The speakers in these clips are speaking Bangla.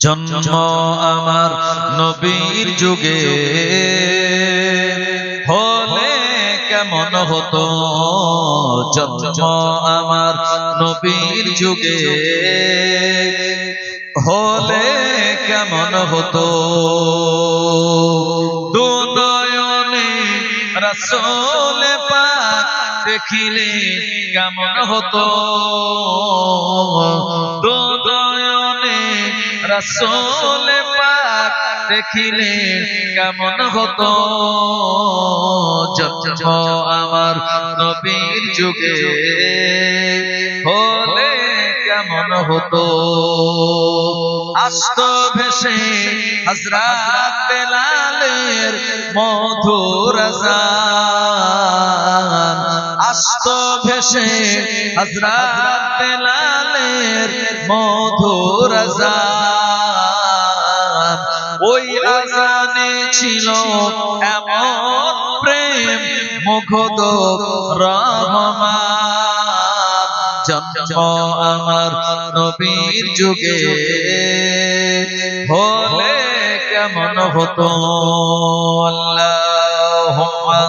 জন্ম আমার নবীর যুগে। হলে কেমন হতো? জন্ম আমার নবীর যুগে। হলে কেমন হতো? দুদয়নে রসোল পাক দেখিলে কেমন হতো? দুদয়নে রসোল পাক দেখিলে কেমন হতো। জন্ম আমার নবীর যুগে। হলে কেমন হতো। আস্ত ভেসে হজরত বেলালের মধুর আস্ত ভেসে হজরত বেলালের মধুর আজান। ছিল এমন প্রেম জন্ম আমার নবীর যুগে। হলে কেমন হতো? আল্লাহুম্মা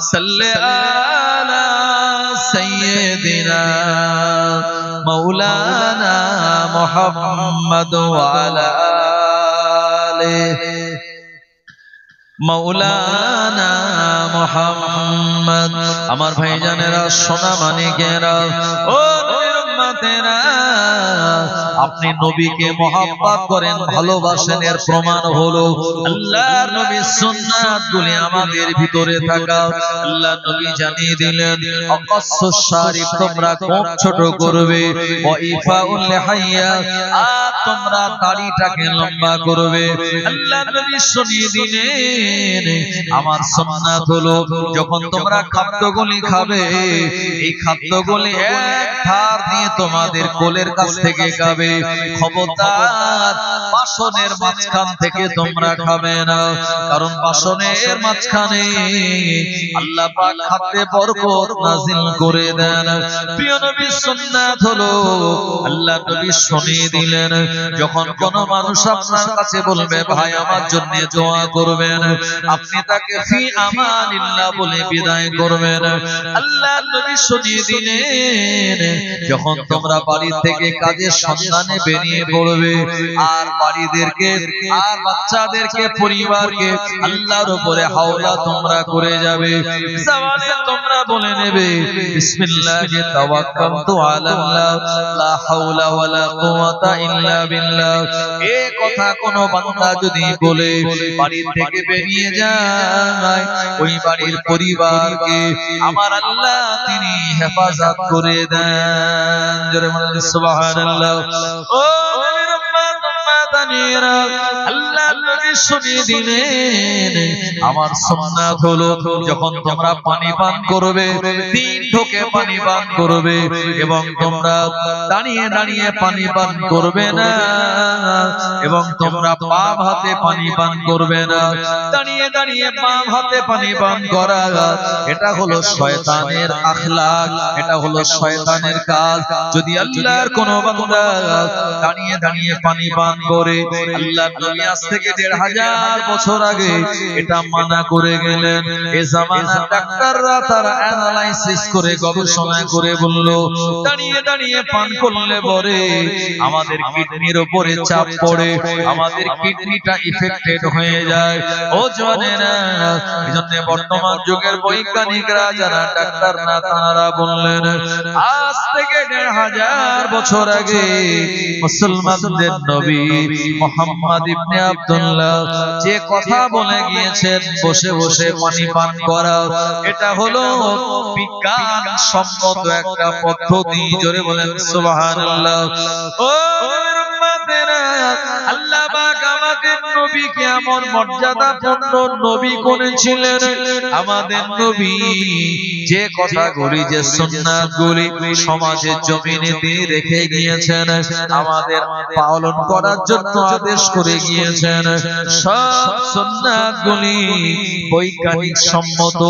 সাল্লি আলিহি মৌলানা মোহাম্মদ। আমার ভাইজানেরা সোনা মানিকেরা ও আপনি নবীকে মহাব্বত করেন, ভালোবাসেন, এর প্রমাণ হলো আল্লাহর সুন্নাত গুলি আমাদের ভিতরে থাকা। আল্লাহ নবী জানিয়ে দিলেন শারিফ তোমরা কম ছোট করবে ওয়াইফাউল লিহাইয়া আর তোমরা দাড়িটাকে লম্বা করবে। আল্লাহ নবী আমার সুন্নাত হলো, যখন তোমরা খাদ্যগুলি খাবে, এই খাদ্যগুলি ধার দিয়ে তোমাদের কোলের কাছ থেকে খাবে। খবরদার, বাসনের মাঝখান থেকে তোমরা খাবে না। কারণ বাসনের মাঝখানে আল্লাহ পাক খাদ্যে বরকত নাজিল করে দেন। প্রিয় নবী সুন্নাত হলো, আল্লাহ নবী শুনিয়ে দিলেন। যখন কোন মানুষ আপনার কাছে বলবে, ভাই, আমার জন্য দোয়া করবেন। আপনি তাকে ফি আমানিল্লাহ বলে বিদায় করবেন। আল্লাহ নবী শুনিয়ে দিলেন, যখন তোমরা বাড়ি থেকে কাজের সন্ধানে বেরিয়ে পড়বে, আর বাড়িদেরকে, আর বাচ্চাদেরকে, পরিবারকে আল্লাহর উপরে হাওলা তোমরা করে যাবে। তোমরা বলে নেবে বিসমিল্লাহি তাওয়াক্কালতু আলাল্লাহ, লা হাওলা ওয়ালা কুওয়াতা ইল্লা কথা কোন বান্দা যদি বলে বাড়ির থেকে বেরিয়ে যায়, ওই বাড়ির পরিবারকে আমার আল্লাহ তিনি হেফাজত করে দেন। সুবহানাল্লাহ। ও আমার সুন্নাত হলো যখন তোমরা পানি পান করবে, তিন ঢোকে পানি পান করবে এবং তোমরা দাঁড়িয়ে দাঁড়িয়ে পানি পান করবে না, এবং তোমরা বাম হাতে পানি পান করবে না, দাঁড়িয়ে দাঁড়িয়ে বাম হাতে পানি পান করা, এটা হলো শয়তানের আখলাক, এটা হলো শয়তানের কাজ। যদি আল্লাহর কোন বান্দা দাঁড়িয়ে দাঁড়িয়ে পানি পান করে আল্লাহ নবী আজ থেকে দেড় হাজার বছর আগে এটা মানা করে গেলেন। এ জামানার ডাক্তাররা তারা অ্যানালাইসিস করে গবেষণা করে বলল, দাঁড়িয়ে দাঁড়িয়ে পান করলে পরে আমাদের কিডনির উপরে চাপ পড়ে, আমাদের কিডনিটা ইফেক্টেড হয়ে যায়। ও জানেনা এজন্য বর্তমান যুগের বৈজ্ঞানিকরা যারা ডাক্তার না তারা বললেন, আজ থেকে দেড় হাজার বছর আগে মুসলমানদের নবী যে কথা বলে গিয়েছেন, বসে বসে পানি পান করা এটা হলো বিজ্ঞান সম্মত একটা পদ্ধতি। জোরে বলেন, সুবহানাল্লাহ। ও আল্লাহ নবীকে এমন মর্যাদাপূর্ণ নবী করেছিলেন? আমাদের নবী যে কথাগুলি যে সুন্নাতগুলি সমাজের জমিনে দিয়ে রেখে গিয়েছেন, আমাদের পালন করার জন্য আদেশ করে গিয়েছেন। সব সুন্নাতগুলি বৈজ্ঞানিক সম্মত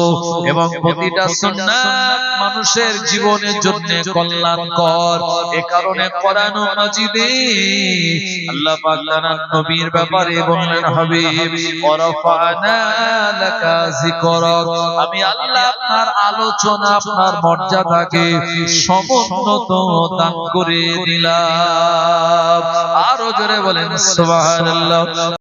এবং প্রতিটা সুন্নাত মানুষের জীবনের জন্য কল্যাণকর। এ কারণে কোরআন মাজিদে আল্লাহ নবীর ব্যাপারে বললেন আমি আল্লাহ আপনার আলোচনা আপনার মর্যাদাকে সমুন্নত দান করে দিলাম। আরও জোরে বলেন সুবহানাল্লাহ।